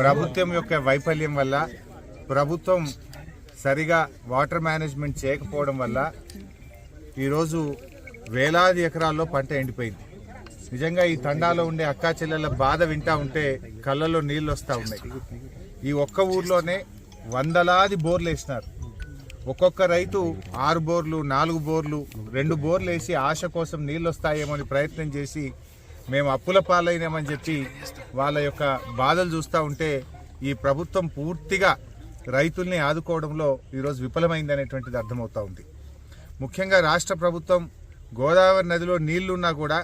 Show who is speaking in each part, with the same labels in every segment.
Speaker 1: ప్రభుత్వం యొక్క వైఫల్యం వల్ల ప్రభుత్వం సరిగా వాటర్ మేనేజ్మెంట్ చేయకపోవడం వల్ల ఈరోజు వేలాది ఎకరాల్లో పంట ఎండిపోయింది. నిజంగా ఈ తండాలో ఉండే అక్కా చెల్లెళ్ళ బాధ వింటా ఉంటే కళ్ళల్లో నీళ్ళు వస్తూ ఉన్నాయి. ఈ ఒక్క ఊర్లోనే వందలాది బోర్లు వేసినారు. ఒక్కొక్క రైతు ఆరు బోర్లు నాలుగు బోర్లు రెండు బోర్లు వేసి ఆశ కోసం నీళ్ళు వస్తాయేమో అని ప్రయత్నం చేసి మేము అప్పుల పాలైనామని చెప్పి వాళ్ళ యొక్క బాధలు చూస్తూ ఉంటే ఈ ప్రభుత్వం పూర్తిగా రైతుల్ని ఆదుకోవడంలో ఈరోజు విఫలమైంది అనేటువంటిది అర్థమవుతూ ఉంది. ముఖ్యంగా రాష్ట్ర ప్రభుత్వం గోదావరి నదిలో నీళ్ళున్నా కూడా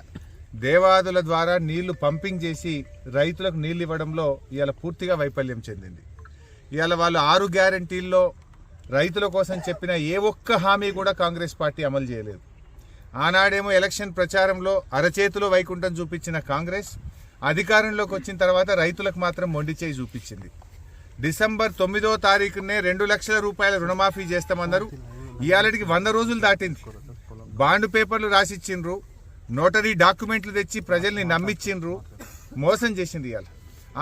Speaker 1: దేవాదుల ద్వారా నీళ్ళు పంపింగ్ చేసి రైతులకు నీళ్ళు ఇవ్వడంలో ఇవాళ పూర్తిగా వైఫల్యం చెందింది. ఇవాళ వాళ్ళు ఆరు గ్యారంటీల్లో రైతుల కోసం చెప్పిన ఏ ఒక్క హామీ కూడా కాంగ్రెస్ పార్టీ అమలు చేయలేదు. ఆనాడేమో ఎలక్షన్ ప్రచారంలో అరచేతిలో వైకుంఠం చూపించిన కాంగ్రెస్ అధికారంలోకి వచ్చిన తర్వాత రైతులకు మాత్రం మొండిచేయి చూపించింది. డిసెంబర్ తొమ్మిదో తారీఖునే రెండు లక్షల రూపాయల రుణమాఫీ చేస్తామన్నారు. ఇవాళకి వంద రోజులు దాటింది. బాండ్ పేపర్లు రాసిచ్చిండ్రు. నోటరీ డాక్యుమెంట్లు తెచ్చి ప్రజల్ని నమ్మిచ్చిండ్రు. మోసం చేసింది ఇవాళ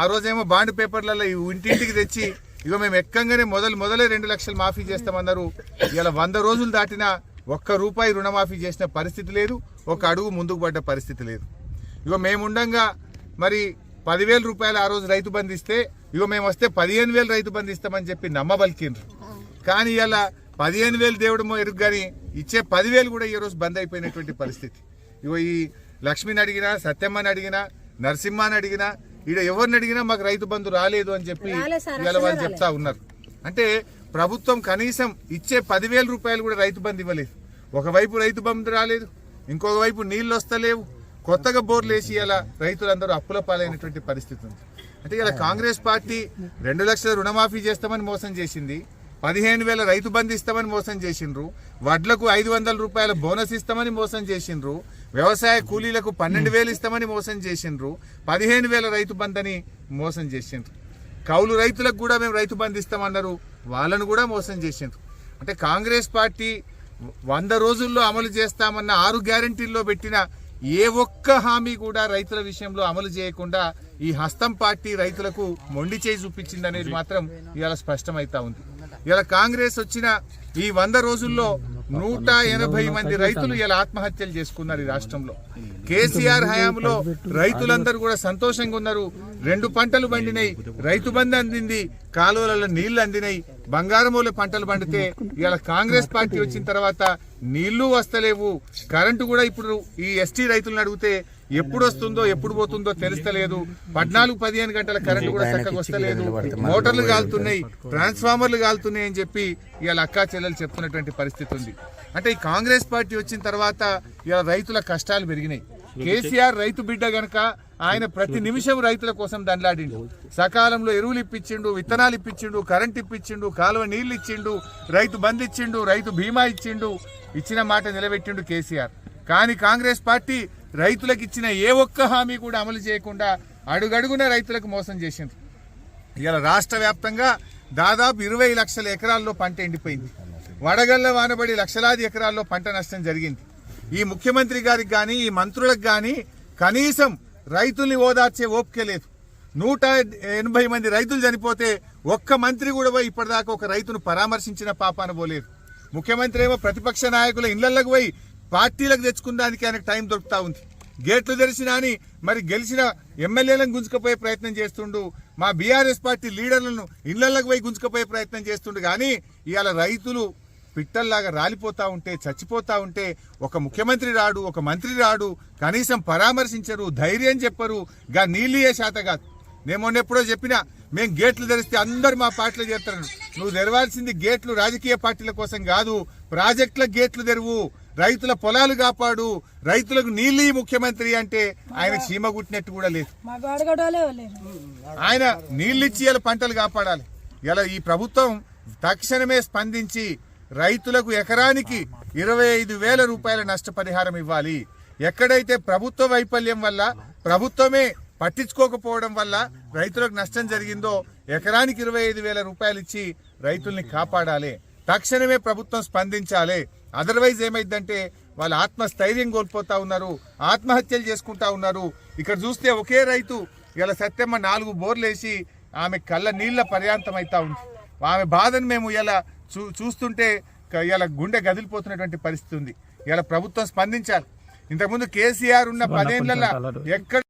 Speaker 1: ఆ రోజేమో బాండ్ పేపర్లలో ఈ ఇంటింటికి తెచ్చి ఇగో మేము ఎక్కంగానే మొదలు మొదలే రెండు లక్షలు మాఫీ చేస్తామన్నారు. ఇలా వంద రోజులు దాటినా ఒక్క రూపాయి రుణమాఫీ చేసిన పరిస్థితి లేదు ఒక అడుగు ముందుకు పడ్డ పరిస్థితి లేదు. ఇగో మేముండంగా మరి పదివేల రూపాయలు ఆ రోజు రైతు బంధిస్తే ఇగో మేము వస్తే పదిహేను వేలు రైతు బంధిస్తామని చెప్పి నమ్మబలికిండ్రు. కానీ ఇలా పదిహేను వేలు దేవుడమో ఎరుగు కానీ ఇచ్చే పదివేలు కూడా ఈ రోజు బంద్ అయిపోయినటువంటి పరిస్థితి. ఇగో ఈ లక్ష్మిని అడిగినా సత్యమ్మని అడిగినా నరసింహని అడిగినా ఈడ ఎవరిని అడిగినా మాకు రైతు బంధు రాలేదు అని చెప్పి ఇవాళ వాళ్ళు చెప్తా ఉన్నారు. అంటే ప్రభుత్వం కనీసం ఇచ్చే పదివేల రూపాయలు కూడా రైతు బంధు ఇవ్వలేదు. ఒకవైపు రైతు బంధు రాలేదు ఇంకొక వైపు నీళ్ళు వస్తలేవు. కొత్తగా బోర్లు వేసి ఇలా రైతులందరూ అప్పుల పాలైనటువంటి పరిస్థితి ఉంది. అంటే ఇలా కాంగ్రెస్ పార్టీ రెండు లక్షల రుణమాఫీ చేస్తామని మోసం చేసింది పదిహేను వేల రైతు బంధు ఇస్తామని మోసం చేసిండ్రు వడ్లకు ఐదు వందల రూపాయల బోనస్ ఇస్తామని మోసం చేసిండ్రు వ్యవసాయ కూలీలకు పన్నెండు వేలు ఇస్తామని మోసం చేసిండ్రు పదిహేను వేల రైతు బంధని మోసం చేసిండ్రు. కౌలు రైతులకు కూడా మేము రైతు బంధు ఇస్తామన్నారు. వాళ్ళను కూడా మోసం చేసిండ్రు. అంటే కాంగ్రెస్ పార్టీ వంద రోజుల్లో అమలు చేస్తామన్న ఆరు గ్యారంటీల్లో పెట్టిన ఏ ఒక్క హామీ కూడా రైతుల విషయంలో అమలు చేయకుండా ఈ హస్తం పార్టీ రైతులకు మొండి చేయి చూపించింది అనేది మాత్రం ఇవాళ స్పష్టమైతా ఉంది. ఇలా కాంగ్రెస్ వచ్చిన ఈ వంద రోజుల్లో నూట ఎనభై మంది రైతులు ఇలా ఆత్మహత్యలు చేసుకున్నారు ఈ రాష్ట్రంలో. కేసీఆర్ హయాంలో రైతులందరూ కూడా సంతోషంగా ఉన్నారు. రెండు పంటలు పండినాయి. రైతు బంధు అందింది. కాలువలలో నీళ్ళు అందినాయి. బంగారమూల పంటలు పండితే ఇవాళ కాంగ్రెస్ పార్టీ వచ్చిన తర్వాత నీళ్ళు వస్తలేవు. కరెంటు కూడా ఇప్పుడు ఈ ఎస్టీ రైతులను అడిగితే ఎప్పుడు వస్తుందో ఎప్పుడు పోతుందో తెలుస్తలేదు. పద్నాలుగు పదిహేను గంటల కరెంటు కూడా చక్కగా వస్తలేదు. మోటార్లు కాలుతున్నాయి ట్రాన్స్ఫార్మర్లు కాలుతున్నాయి అని చెప్పి ఇవాళ అక్కా చెల్లెలు చెప్తున్నటువంటి పరిస్థితి ఉంది. అంటే ఈ కాంగ్రెస్ పార్టీ వచ్చిన తర్వాత ఇవాళ రైతుల కష్టాలు పెరిగినాయి. కేసీఆర్ రైతు బిడ్డ గనక ఆయన ప్రతి నిమిషం రైతుల కోసం దండలాడిండు. సకాలంలో ఎరువులు ఇప్పించిండు విత్తనాలు ఇప్పించిండు కరెంట్ ఇప్పించిండు కాలువ నీళ్ళు ఇచ్చిండు రైతు బంద్ ఇచ్చిండు రైతు బీమా ఇచ్చిండు ఇచ్చిన మాట నిలబెట్టిండు కేసీఆర్. కానీ కాంగ్రెస్ పార్టీ రైతులకు ఇచ్చిన ఏ ఒక్క హామీ కూడా అమలు చేయకుండా అడుగడుగున రైతులకు మోసం చేసిండ్రు ఇలా రాష్ట్ర వ్యాప్తంగా దాదాపు ఇరవై లక్షల ఎకరాల్లో పంట ఎండిపోయింది. వడగళ్ళ వానబడి లక్షలాది ఎకరాల్లో పంట నష్టం జరిగింది. ఈ ముఖ్యమంత్రి గారికి కానీ ఈ మంత్రులకు కానీ కనీసం రైతుల్ని ఓదార్చే ఓపిక లేదు. నూట ఎనభై మంది రైతులు చనిపోతే ఒక్క మంత్రి కూడా పోయి ఇప్పటిదాకా ఒక రైతును పరామర్శించిన పాపాన పోలేదు. ముఖ్యమంత్రి ఏమో ప్రతిపక్ష నాయకుల ఇళ్ళకు పోయి పార్టీలకు తెచ్చుకున్నదానికి ఆయనకు టైం దొరుకుతా ఉంది. గేట్లు తెరిచినా అని మరి గెలిచిన ఎమ్మెల్యేలను గుంజుకపోయే ప్రయత్నం చేస్తుండు. మా బీఆర్ఎస్ పార్టీ లీడర్లను ఇళ్ళకు పోయి గుంజుకపోయే ప్రయత్నం చేస్తుండు. కానీ ఇవాళ రైతులు పిట్టల్లాగా రాలిపోతా ఉంటే చచ్చిపోతా ఉంటే ఒక ముఖ్యమంత్రి రాడు ఒక మంత్రి రాడు కనీసం పరామర్శించరు ధైర్యం చెప్పరు. గా నీళ్ళు ఏ శాత కాదు. నేను మొన్న ఎప్పుడో చెప్పినా మేము గేట్లు తెరిస్తే అందరు మా పార్టీలో చేస్తారు. నువ్వు తెరవాల్సింది గేట్లు రాజకీయ పార్టీల కోసం కాదు ప్రాజెక్టుల గేట్లు తెరువు. రైతుల పొలాలు కాపాడు రైతులకు నీళ్ళు ముఖ్యమంత్రి అంటే ఆయన చీమ గుట్టినట్టు కూడా లేదు. ఆయన నీళ్ళిచ్చి ఇలా పంటలు కాపాడాలి. ఇలా ఈ ప్రభుత్వం తక్షణమే స్పందించి రైతులకు ఎకరానికి ఇరవై ఐదు వేల రూపాయల నష్టపరిహారం ఇవ్వాలి. ఎక్కడైతే ప్రభుత్వ వైఫల్యం వల్ల ప్రభుత్వమే పట్టించుకోకపోవడం వల్ల రైతులకు నష్టం జరిగిందో ఎకరానికి ఇరవై ఐదు వేల రూపాయలు ఇచ్చి రైతుల్ని కాపాడాలి. తక్షణమే ప్రభుత్వం స్పందించాలి. అదర్వైజ్ ఏమైందంటే వాళ్ళ ఆత్మస్థైర్యం కోల్పోతా ఉన్నారు ఆత్మహత్యలు చేసుకుంటా ఉన్నారు. ఇక్కడ చూస్తే ఒకే రైతు ఇలా సత్యమ్మ నాలుగు బోర్లేసి ఆమె కళ్ళ నీళ్ళ పర్యాంతం అవుతా ఉంది. ఆమె బాధను మేము ఇలా చూ చూస్తుంటే ఇలా గుండె గదిలిపోతున్నటువంటి పరిస్థితి ఉంది. ఇలా ప్రభుత్వం స్పందించాలి. ఇంతకుముందు కేసీఆర్ ఉన్న పదేళ్ళలో ఎక్కడ